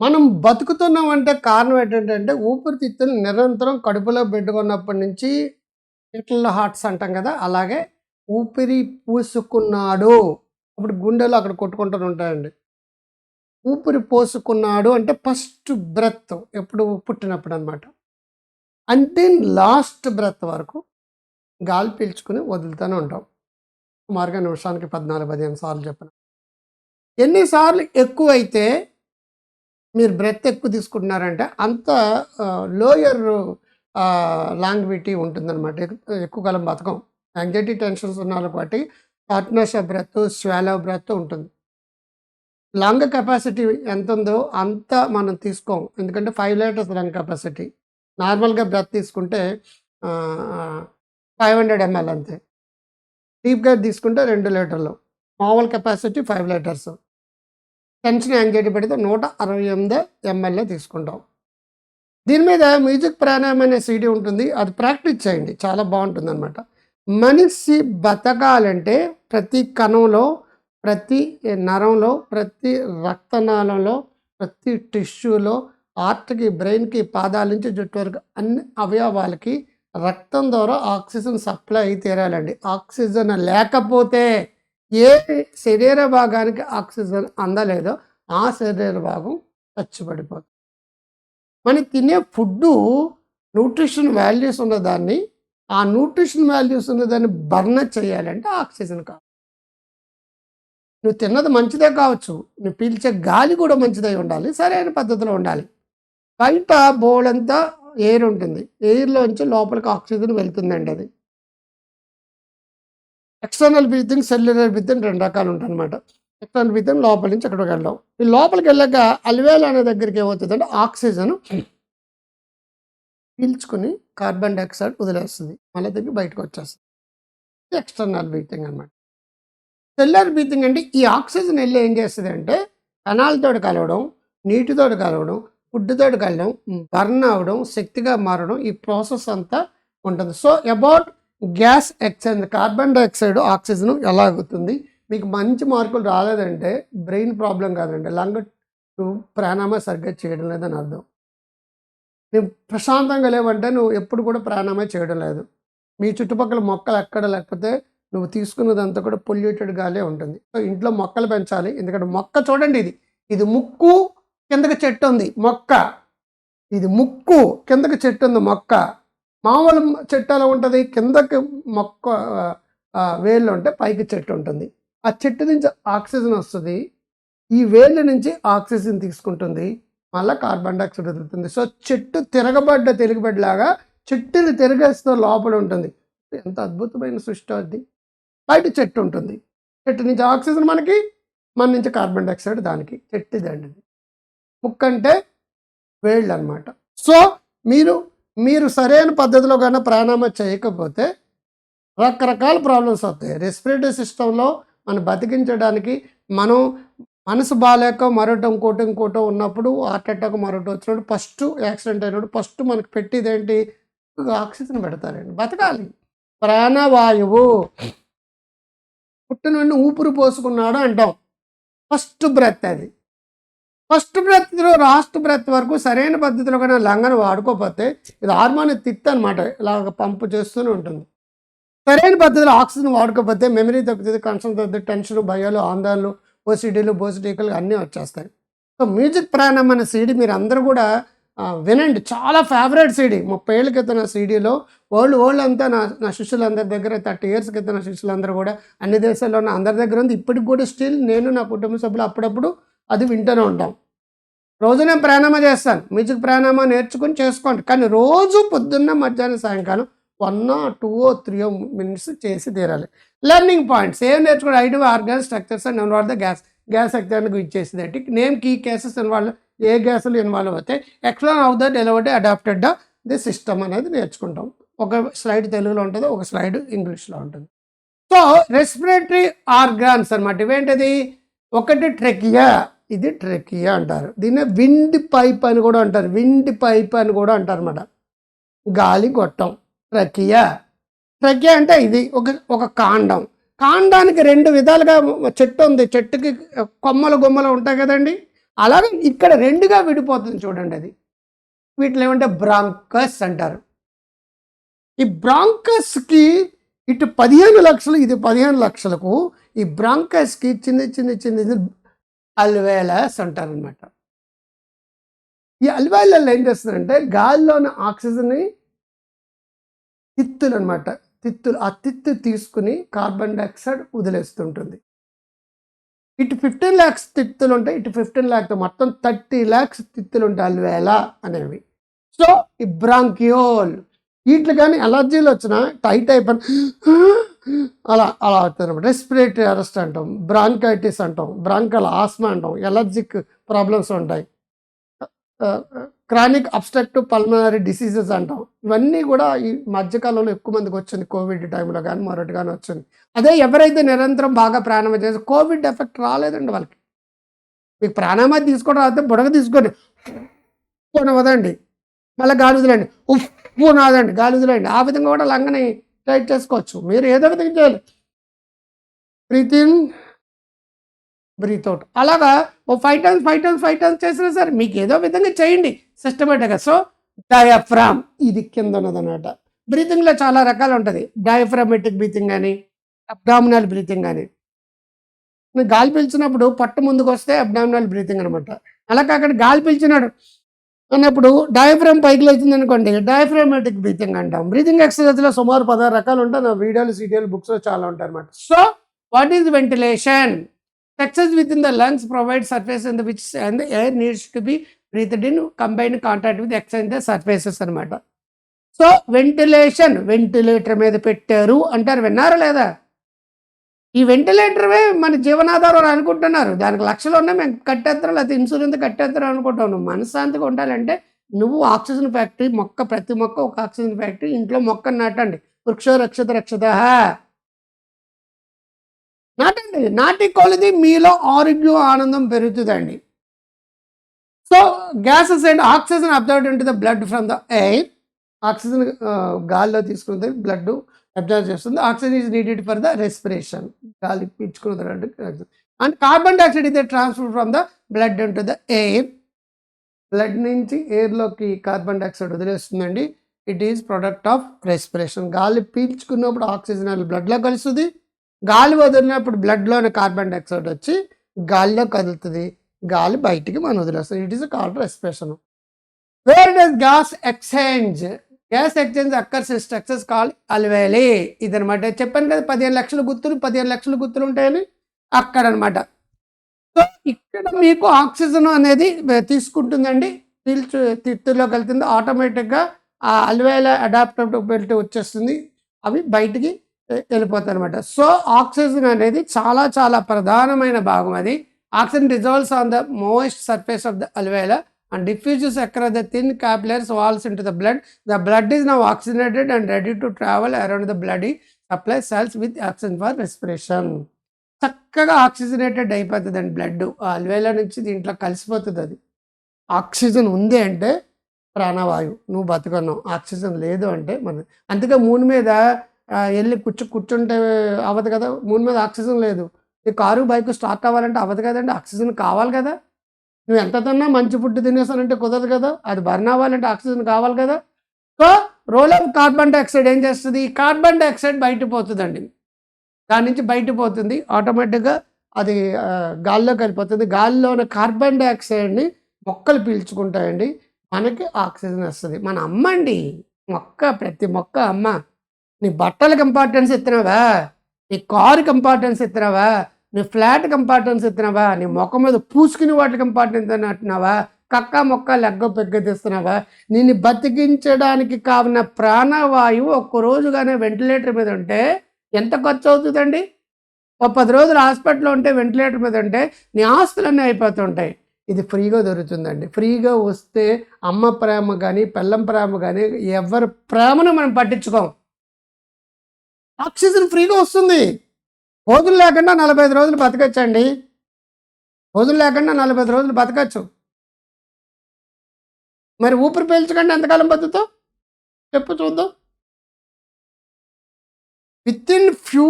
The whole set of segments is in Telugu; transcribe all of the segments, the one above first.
మనం బతుకుతున్నాం అంటే కారణం ఏంటంటే ఊపిరితిత్తులు నిరంతరం కడుపులో పెట్టుకున్నప్పటి నుంచి లిటిల్ హార్ట్స్ అంటాం కదా అలాగే ఊపిరి పూసుకున్నాడు. అప్పుడు గుండెలు అక్కడ కొట్టుకుంటూ ఉంటాయండి ఊపిరి పోసుకున్నాడు అంటే ఫస్ట్ బ్రెత్ ఎప్పుడు పుట్టినప్పుడు అనమాట అంటే లాస్ట్ బ్రెత్ వరకు గాలి పీల్చుకుని వదులుతూనే ఉంటాం. సుమారుగా నిమిషానికి పద్నాలుగు పదిహేను సార్లు చెప్పిన. ఎన్నిసార్లు ఎక్కువైతే మీరు బ్రెత్ ఎక్కువ తీసుకుంటున్నారంటే అంత లోయర్ లాంగ్విటీ ఉంటుందన్నమాట. ఎక్కువ కాలం బతకం. యాంగ్జైటీ టెన్షన్స్ ఉన్న వాళ్ళకి బట్టి shortness of breath swallow breath ఉంటుంది. లంగ్ కెపాసిటీ ఎంత ఉందో అంత మనం తీసుకోం. ఎందుకంటే ఫైవ్ లీటర్స్ లంగ్ కెపాసిటీ. నార్మల్గా బ్రెత్ తీసుకుంటే ఫైవ్ హండ్రెడ్ ఎంఎల్ అంతే. డీప్గా తీసుకుంటే రెండు లీటర్లు. మామూలు capacity five litres. Tension anxiety పెడితే నూట అరవై ఎనిమిది ఎంఎల్ఏ తీసుకుంటాం. దీని మీద మ్యూజిక్ ప్రాణాయం అనే సీడీ ఉంటుంది. అది ప్రాక్టీస్ చేయండి. చాలా బాగుంటుంది అనమాట మనిషి బతకాలంటే ప్రతి కణంలో ప్రతి నరంలో ప్రతి రక్తనాళంలో ప్రతి టిష్యూలో హార్ట్కి బ్రెయిన్కి పాదాల నుంచి జుట్టు వరకు అన్ని అవయవాలకి రక్తం ద్వారా ఆక్సిజన్ సప్లై అయి తీరాలండి. ఆక్సిజన్ లేకపోతే ఏ శరీర భాగానికి ఆక్సిజన్ అందలేదో ఆ శరీర భాగం చచ్చిపడిపోతుంది మనం తినే ఫుడ్డు న్యూట్రిషన్ వాల్యూస్ ఉన్నదాన్ని ఆ న్యూట్రిషన్ వాల్యూస్ ఉన్నదాన్ని బర్న్ చేయాలంటే ఆక్సిజన్ కావాలి. నువ్వు తిన్నది మంచిదే కావచ్చు నువ్వు పీల్చే గాలి కూడా మంచిదై ఉండాలి సరైన పద్ధతిలో ఉండాలి. బయట అంతా ఎయిర్ ఉంటుంది ఎయిర్లోంచి లోపలికి ఆక్సిజన్ వెళ్తుందండి అది. ఎక్స్టర్నల్ బ్రీతింగ్ సెల్యులర్ బ్రీతింగ్ రెండు రకాలు ఉంటాయన్నమాట. ఎక్స్టర్నల్ బ్రీతింగ్ లోపల నుంచి అక్కడికి వెళ్ళాం ఈ లోపలికి వెళ్ళాక అల్వేల్ అనే దగ్గరికి ఏమవుతుందంటే ఆక్సిజన్ పీల్చుకుని కార్బన్ డైఆక్సైడ్ వదిలేస్తుంది. మళ్ళీ దగ్గర బయటకు వచ్చేస్తుంది. ఎక్స్టర్నల్ బ్రీతింగ్ అనమాట సెల్యులర్ బ్రీతింగ్ అంటే ఈ ఆక్సిజన్ వెళ్ళి ఏం చేస్తుంది అంటే కణాలతో కలవడం నీటితో కలవడం ఫుడ్తో కలవడం బర్న్ అవ్వడం శక్తిగా మారడం ఈ ప్రాసెస్ అంతా ఉంటుంది. So about gas exchange carbon dioxide oxygen ఎలా అవుతుంది మీకు మంచి మార్కులు రాలేదంటే బ్రెయిన్ ప్రాబ్లం కాదండి. లంగ్ ప్రాణామా సరిగ్గా చేయడం లేదని అర్థం. నువ్వు ప్రశాంతంగా లేవంటే నువ్వు ఎప్పుడు కూడా ప్రాణామా చేయడం లేదు. మీ చుట్టుపక్కల మొక్కలు ఎక్కడ లేకపోతే నువ్వు తీసుకున్నదంతా కూడా పొల్యూటెడ్ గాలే ఉంటుంది. సో ఇంట్లో మొక్కలు పెంచాలి. ఎందుకంటే మొక్క చూడండి ఇది. ఇది ముక్కు కిందకి చెట్టు ఉంది. మొక్క. ఇది ముక్కు కిందకి చెట్టు ఉంది. మొక్క. మామూలు చెట్టు ఎలా ఉంటుంది? కిందకి మొక్క వేళ్ళు ఉంటే పైకి చెట్టు ఉంటుంది. ఆ చెట్టు నుంచి ఆక్సిజన్ వస్తుంది. ఈ వేళ్ళ నుంచి ఆక్సిజన్ తీసుకుంటుంది. మళ్ళీ కార్బన్ డైఆక్సైడ్ వదులుతుంది. సో చెట్టు తిరగబడ్డ తిరగబడ్డలాగా చెట్టుని తిరగేస్తూ లోపల ఉంటుంది. ఎంత అద్భుతమైన సృష్టి అది. బయట చెట్టు ఉంటుంది. చెట్టు నుంచి ఆక్సిజన్ మనకి మన నుంచి కార్బన్ డైఆక్సైడ్ దానికి. చెట్టు దండి ముక్క అంటే వేళ్ళు అనమాట సో మీరు మీరు సరైన పద్ధతిలో కన్నా ప్రాణాయామం చేయకపోతే రకరకాల ప్రాబ్లమ్స్ వస్తాయి. రెస్పిరేటరీ సిస్టంలో మనం బతికించడానికి మనం మనసు బాగాలేక మరొకటి ఇంకోటి ఇంకోటో ఉన్నప్పుడు హార్ట్ అటాక్ మరొకటి వచ్చినప్పుడు ఫస్ట్ యాక్సిడెంట్ అయినప్పుడు ఫస్ట్ మనకి పెట్టేది ఏంటి? ఆక్సిజన్ పెడతారండి. బతకాలి. ప్రాణవాయువు. పుట్టిన వెంటనే ఊపిరి పోసుకున్నాడు అంటాం. ఫస్ట్ బ్రెత్ అది. ఫస్ట్ బ్రెత్లో లాస్ట్ బ్రెత్ వరకు సరైన పద్ధతిలో కన్నా లంగను వాడుకోకపోతే ఇది హార్మోన్ తిత్త అనమాట ఇలా పంపు చేస్తూనే ఉంటుంది. సరైన పద్ధతిలో ఆక్సిజన్ వాడుకోకపోతే మెమరీ తగ్గుతుంది కన్సర్న్ తగ్గుతుంది టెన్షన్ భయాలు ఆందోళనలు ఓసిడీలు బోసిడీకలు అన్నీ వచ్చేస్తాయి. సో మ్యూజిక్ ప్రాణం అనే సీడీ మీరు అందరూ కూడా వినండి. చాలా ఫేవరెట్ సీడీ. ముప్పై ఏళ్ళ క్రితం నా సీడీలో వరల్డ్ వరల్డ్ అంతా నా నా శిష్యులందరి దగ్గర థర్టీ ఇయర్స్ క్రితం నా శిష్యులందరూ కూడా అన్ని దేశాల్లో ఉన్న అందరి దగ్గర ఉంది. ఇప్పటికి కూడా స్టిల్ నేను నా కుటుంబ సభ్యులు అప్పుడప్పుడు అది వింటూనే ఉంటాం. రోజు నేను ప్రాణామా చేస్తాను. మ్యూజిక్ ప్రాణామా నేర్చుకుని చేసుకోండి. కానీ రోజు పొద్దున్న మధ్యాహ్నం సాయంకాలం వన్ టూ త్రీ మినిట్స్ చేసి తీరాలి. లెర్నింగ్ పాయింట్స్ ఏం నేర్చుకోండి ఐదు organ structures and involve the gas. Gas ఎగ్జామ్కి ఇచ్చేసింది అంటే నేమ్ కీ కేసెస్ ఇన్వాల్వ్ ఏ గ్యాసులు ఇన్వాల్వ్ అవుతాయి explain of the delivered adapted the system అనేది నేర్చుకుంటాం. ఒక స్లైడ్ తెలుగులో ఉంటుంది ఒక స్లైడ్ ఇంగ్లీష్లో ఉంటుంది. సో రెస్పిరేటరీ ఆర్గాన్స్ అనమాట ఇవేంటిది? ఒకటి ట్రెకియా. ఇది ట్రెకియా అంటారు. దీన్ని విండ్ పైప్ అని కూడా అంటారు. విండ్ పైప్ అని కూడా అంటారు అన్నమాట. గాలి గొట్టం. ట్రకియా. ట్రకియా అంటే ఇది ఒక ఒక కాండం. కాండానికి రెండు విధాలుగా చెట్టు ఉంది. చెట్టుకి కొమ్మలు గుమ్మలు ఉంటాయి కదండి. అలాగే ఇక్కడ రెండుగా విడిపోతుంది చూడండి అది. వీటిలో ఏమంటే బ్రాంకస్ అంటారు. ఈ బ్రాంకస్కి ఇటు పదిహేను లక్షలు ఇది పదిహేను లక్షలకు ఈ బ్రాంకస్కి చిన్న చిన్న చిన్న అల్వేలస్ అంటారు అనమాట ఈ అల్వేలలో ఏం చేస్తుందంటే గాలిలోని ఆక్సిజన్ని తిత్తులు అనమాట తిత్తులు ఆ తిత్తు తీసుకుని కార్బన్ డైఆక్సైడ్ వదిలేస్తుంటుంది. ఇటు ఫిఫ్టీన్ ల్యాక్స్ తిత్తులు ఉంటాయి ఇటు ఫిఫ్టీన్ ల్యాక్స్ మొత్తం థర్టీ ల్యాక్స్ తిత్తులు ఉంటాయి అల్వేల అనేవి. సో ఈ బ్రాంకియోల్ వీటికి కానీ అలర్జీలు వచ్చినా టైట్ అయిపోయిన అలా అలా అవుతుంది అనమాట రెస్పిరేటరీ అరెస్ట్ అంటాం బ్రాంకైటిస్ అంటాం బ్రాంకల్ ఆస్మా అంటాం ఎలర్జిక్ ప్రాబ్లమ్స్ ఉంటాయి. క్రానిక్ అబ్స్ట్రక్టివ్ పల్మనరీ డిసీజెస్ అంటాం. ఇవన్నీ కూడా ఈ మధ్యకాలంలో ఎక్కువ మందికి వచ్చింది కోవిడ్ టైంలో కానీ మరొకటి కానీ వచ్చింది. అదే ఎవరైతే నిరంతరం బాగా ప్రాణాయామం చేసి కోవిడ్ ఎఫెక్ట్ రాలేదండి వాళ్ళకి. మీకు ప్రాణాయామం తీసుకోవడం అయితే బుడగ తీసుకోండి వదండి మళ్ళీ గాలి వదిలేండి ఉప్పు నాదండి గాలి ఆ విధంగా కూడా లంగని టైట్ చేసుకోవచ్చు. మీరు ఏదో విధంగా చేయాలి. Breathe in breathe out. అలాగా ఓ five times five times five times చేసినా సరే మీకు ఏదో విధంగా చేయండి. సిస్టమేటిక్గా సో డయాఫ్రామ్ ఇది కింద ఉన్నదన్నమాట. బ్రీతింగ్లో చాలా రకాలు ఉంటుంది. డయాఫ్రామెటిక్ బ్రీతింగ్ కానీ అబ్డామినల్ బ్రీతింగ్ కానీ గాలి పీల్చినప్పుడు పట్టు ముందుకు వస్తే అబ్డామినల్ బ్రీతింగ్ అనమాట అలా అక్కడ గాలి పీల్చినాడు. అన్నప్పుడు డయాఫ్రామ్ పైకి లేచింది అనుకోండి డయాఫ్రామెటిక్ బ్రీతింగ్ అంటాం. బ్రీతింగ్ ఎక్సర్సైజ్లో సుమారు పదహారు రకాలు ఉంటాయి. నా వీడియోలు సీడియోలు బుక్స్లో చాలా ఉంటాయి అనమాట so what is ventilation Success within the lungs provides surface in the which and the air needs to be breathed in combined contact with exchange the surfaces అనమాట సో వెంటిలేషన్ వెంటిలేటర్ మీద పెట్టారు అంటారు. విన్నారా లేదా? ఈ వెంటిలేటర్వే మన జీవనాధారం అనుకుంటున్నారు. దానికి లక్షలు ఉన్నాయి. మేము కట్టేస్తాం లేకపోతే ఇన్సూరెన్స్ కట్టేస్తాం అనుకుంటాం నువ్వు మనశ్శాంతిగా ఉండాలంటే నువ్వు ఆక్సిజన్ ఫ్యాక్టరీ మొక్క ప్రతి మొక్క ఒక ఆక్సిజన్ ఫ్యాక్టరీ ఇంట్లో మొక్క నాటండి. వృక్షో రక్షత రక్షత. నాటండి. నాటి కొలది మీలో ఆరోగ్యం ఆనందం పెరుగుతుందండి. So gases and oxygen absorb into the blood from the air oxygen గాల్లో తీసుకుంటే బ్లడ్ అబ్జర్వ్ చేస్తుంది. Oxygen is needed for the respiration గాలి పీల్చుకున్నది అండ్ కార్బన్ డైఆక్సైడ్ ఇదే transfer from the blood to the air blood నుంచి ఎయిర్లోకి carbon dioxide వదిలేస్తుందండి. It is product of respiration గాలి పీల్చుకున్నప్పుడు ఆక్సిజన్ బ్లడ్లో కలుస్తుంది. గాలి వదిలినప్పుడు బ్లడ్లోని కార్బన్ డైఆక్సైడ్ వచ్చి గాలిలో కదులుతుంది. గాలి బయటికి మనం వదిలేస్తుంది it is called respiration where does gas exchange gas exchange occurs structures call alveoli ఇదనమాట చెప్పాను కదా పదిహేను లక్షల గుర్తులు పదిహేను లక్షల గుర్తులు ఉంటాయని అక్కడ అనమాట సో ఇక్కడ మీకు ఆక్సిజన్ అనేది తీసుకుంటుందండి. పీల్చు తిత్తులోకి వెళ్తుంది ఆటోమేటిక్గా ఆ అల్వేల అడాప్టబిలిటీ వచ్చేస్తుంది. అవి బయటికి వెళ్ళిపోతాయి అనమాట సో ఆక్సిజన్ అనేది చాలా చాలా ప్రధానమైన భాగం అది. Oxygen resolves on the most surface of the alveoli and diffuses across the thin capillaries walls into the blood the blood is now oxygenated and ready to travel around the blood supply cells with oxygen for respiration చక్కగా ఆక్సిజనేటెడ్ అయిపోతుంది అండి బ్లడ్ అల్వేల నుంచి దీంట్లో కలిసిపోతుంది అది. ఆక్సిజన్ ఉంది అంటే ప్రాణవాయువు. నువ్వు బతుకున్నావు ఆక్సిజన్ లేదు అంటే మన అందుకే మూన్ మీద వెళ్ళి కూర్చు కూర్చుంటే అవ్వదు కదా. మూన్ మీద ఆక్సిజన్ లేదు. ఈ కారు బైక్ స్టార్ట్ అవ్వాలంటే అవ్వదు కదండి. ఆక్సిజన్ కావాలి కదా. నువ్వు ఎంత తిన్నా మంచి ఫుడ్ తినేసానంటే కుదరదు కదా. అది బర్న్ అవ్వాలంటే ఆక్సిజన్ కావాలి కదా. So role of carbon dioxide ఏం చేస్తుంది? ఈ కార్బన్ డైఆక్సైడ్ బయట పోతుందండి దాని నుంచి బయట పోతుంది ఆటోమేటిక్గా అది గాల్లో కలిపోతుంది. గాల్లో ఉన్న కార్బన్ డైఆక్సైడ్ని మొక్కలు పీల్చుకుంటాయండి. మనకి ఆక్సిజన్ వస్తుంది. మన అమ్మ అండి మొక్క ప్రతి మొక్క అమ్మ నీ బట్టలకు ఇంపార్టెన్స్ ఇస్తున్నావా నీ కారుకి ఇంపార్టెన్స్ ఇస్తున్నావా నీ ఫ్లాట్ కంపార్టెన్స్ ఇస్తున్నావా నీ మొక్క మీద పూసుకుని వాటి ఇంపార్టెన్స్ అంటున్నావా? కక్క మొక్క లెగ్గ పెగ్గదిస్తున్నావా నిన్ను బతికించడానికి కావున ప్రాణవాయువు ఒక్క రోజుగానే వెంటిలేటర్ మీద ఉంటే ఎంత ఖర్చు అవుతుందండి? ఒక పది రోజులు హాస్పిటల్లో ఉంటే వెంటిలేటర్ మీద ఉంటే నీ ఆస్తులన్నీ అయిపోతుంటాయి. ఇది ఫ్రీగా దొరుకుతుందండి. ఫ్రీగా వస్తే అమ్మ ప్రేమ కానీ పెళ్ళం ప్రేమ కానీ ఎవరి ప్రేమను మనం పట్టించుకోం. ఆక్సిజన్ ఫ్రీగా వస్తుంది. రోజులు లేకుండా నలభై ఐదు రోజులు బతకచ్చండి. రోజులు లేకుండా నలభై ఐదు రోజులు బతకచ్చు. మరి ఊపిరి పీల్చకుండా ఎంతకాలం బతుకుతావు? చెప్పు చూద్దాం. విత్ ఇన్ ఫ్యూ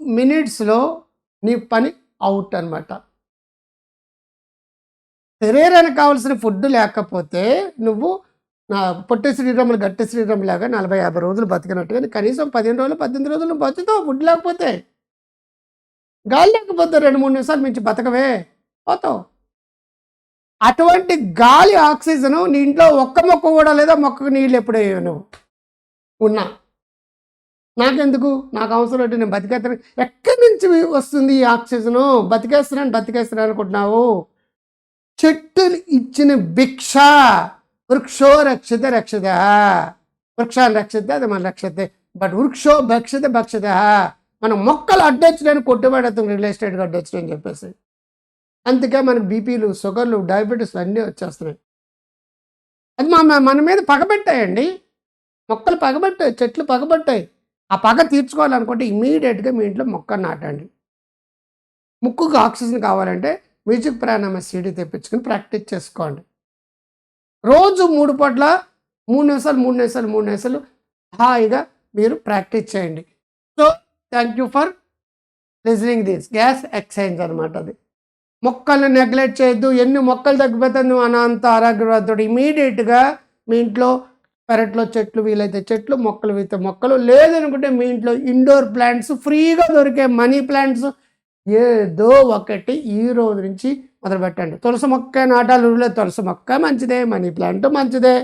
మినిట్స్లో నీ పని అవుట్ అనమాట శరీరానికి కావాల్సిన ఫుడ్ లేకపోతే నువ్వు నా పొట్టి శ్రీరాములు గట్టి శ్రీరాములు లాగా నలభై యాభై రోజులు బతికినట్టుగా కనీసం పదిహేను రోజులు పద్దెనిమిది రోజులు బతుకుతావు. ఫుడ్ లేకపోతే గాలి లేకపోతే రెండు మూడు నిమిషాలు మించి బతకవే. పోతావు. అటువంటి గాలి ఆక్సిజన్ నీ ఇంట్లో ఒక్క మొక్క కూడా లేదా మొక్కకు నీళ్ళు ఎప్పుడే నువ్వు. ఉన్నా. నాకెందుకు? నాకు అవసరం అంటే నేను బతికేస్తాను ఎక్కడి నుంచి వస్తుంది ఈ ఆక్సిజను? బతికేస్తున్నాను బతికేస్తున్నాను అనుకుంటున్నావు. చెట్టు ఇచ్చిన భిక్ష. వృక్షో రక్షిత రక్షిత. వృక్షాన్ని రక్షితే అది మన రక్షతే. బట్ వృక్షో భక్షిత భక్షిత. మనం మొక్కలు అడ్డొచ్చినాయని అతను రియల్ ఎస్టేట్గా అడ్డొచ్చినాయని చెప్పేసి. అందుకే మనకు బీపీలు షుగర్లు డయాబెటీస్ అన్నీ వచ్చేస్తున్నాయి. అది మా మన మీద పగబెట్టాయండి. మొక్కలు పగబట్టాయి చెట్లు పగబట్టాయి. ఆ పగ తీర్చుకోవాలనుకుంటే ఇమీడియట్గా మీ ఇంట్లో మొక్క నాటండి. ముక్కుకు ఆక్సిజన్ కావాలంటే మ్యూజిక్ ప్రాణాయామ సీడీ తెప్పించుకుని ప్రాక్టీస్ చేసుకోండి. రోజు మూడు పూట్ల మూడు నిమిషాలు మూడు నిమిషాలు మూడు నిమిషాలు హాయిగా మీరు ప్రాక్టీస్ చేయండి. So thank you for listening this gas exchange అనమాట అది. మొక్కల్ని నెగ్లెక్ట్ చేయొద్దు. ఎన్ని మొక్కలు తగ్గిపోతే నువ్వు అనంత ఆరోగ్యవంతుడు. ఇమీడియట్గా మీ ఇంట్లో పెరట్లో చెట్లు వీలైతే చెట్లు మొక్కలు వీలైతే మొక్కలు. లేదనుకుంటే మీ ఇంట్లో ఇండోర్ ప్లాంట్స్ ఫ్రీగా దొరికే మనీ ప్లాంట్స్ ఏదో ఒకటి ఈ రోజు నుంచి మొదలు పెట్టండి. తులసి మొక్క నాటాలు లేదు తులసి మొక్క మంచిదే మనీ ప్లాంట్ మంచిదే.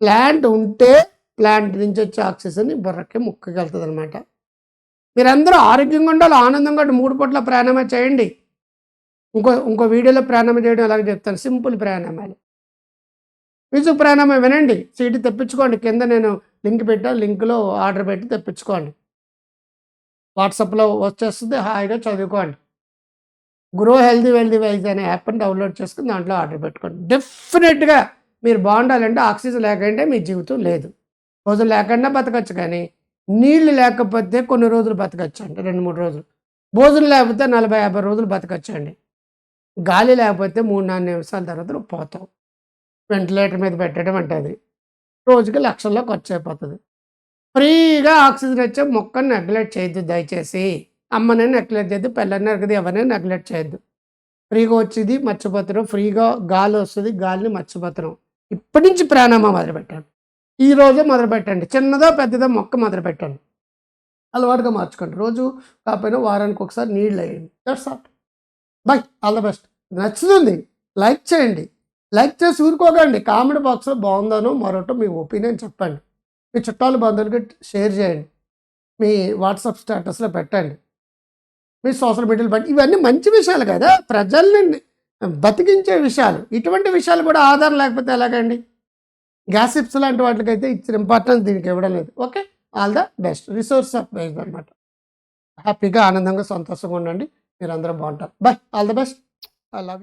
ప్లాంట్ ఉంటే ప్లాంట్ నుంచి వచ్చే ఆక్సిజన్ బుర్రకి ముక్కగలుగుతుంది అనమాట మీరందరూ ఆరోగ్యంగా ఉండాలి ఆనందంగా ఉండాలి. మూడు పూట్ల ప్రాణాయామం చేయండి. ఇంకో ఇంకో వీడియోలో ప్రాణాయామం చేయడం అలాగే చెప్తాను. సింపుల్ ప్రాణాయామాలు. విజు ప్రాణాయామం వినండి. సీటు తెప్పించుకోండి. కింద నేను లింక్ పెట్టా లింక్లో ఆర్డర్ పెట్టి తెప్పించుకోండి. వాట్సాప్లో వచ్చేస్తుంది హాయిగా చదువుకోండి. గ్రో హెల్దీ వెల్దీ వెల్తీ అనే యాప్ని డౌన్లోడ్ చేసుకుని దాంట్లో ఆర్డర్ పెట్టుకోండి. డెఫినెట్గా మీరు బాగుండాలంటే ఆక్సిజన్ లేకంటే మీ జీవితం లేదు. రోజు లేకుండా బతకచ్చు కానీ నీళ్ళు లేకపోతే కొన్ని రోజులు బతకచ్చండి రెండు మూడు రోజులు. భోజనం లేకపోతే నలభై యాభై రోజులు బతకచ్చండి. గాలి లేకపోతే మూడు నాలుగు నిమిషాల తర్వాత నువ్వు పోతావు. వెంటిలేటర్ మీద పెట్టడం అంటది రోజుకి లక్షల్లో ఖర్చు అయిపోతుంది. ఫ్రీగా ఆక్సిజన్ వచ్చే మొక్కను నెగ్లెక్ట్ చేయొద్దు దయచేసి. అమ్మనే నెగ్లెక్ట్ చేయొద్దు పిల్లనే కదా ఎవరైనా నెగ్లెక్ట్ చేయొద్దు. ఫ్రీగా వచ్చేది మర్చిపోతున్నాం. ఫ్రీగా గాలి వస్తుంది గాలిని మర్చిపోతున్నాం. ఇప్పటి నుంచి ప్రాణాయామం మొదలు ఈరోజే మొదలుపెట్టండి. మొదలు పెట్టండి చిన్నదో పెద్దదో మొక్క మొదలు పెట్టండి అలవాటుగా మార్చుకోండి. రోజు కాకపోయినా వారానికి ఒకసారి నీళ్ళు వేయండి. That's all bye all the best నచ్చుతుంది. లైక్ చేయండి. లైక్ చేసి ఊరుకోకండి. కామెంట్ బాక్స్లో బాగుందనో మరొకటి మీ ఒపీనియన్ చెప్పండి. మీ చుట్టాలు బంధువులకి షేర్ చేయండి. మీ వాట్సాప్ స్టేటస్లో పెట్టండి. మీ సోషల్ మీడియాలో పెట్టి ఇవన్నీ మంచి విషయాలు కదా. ప్రజల్ని బతికించే విషయాలు. ఇటువంటి విషయాలు కూడా ఆధారం లేకపోతే ఎలాగండి? గ్యాసిప్స్ లాంటి వాటికైతే ఇచ్చిన ఇంపార్టెన్స్ దీనికి ఇవ్వడం లేదు. Okay all the best resource of based అనమాట హ్యాపీగా ఆనందంగా సంతోషంగా ఉండండి. మీరు అందరూ బాగుంటారు bye all the best I love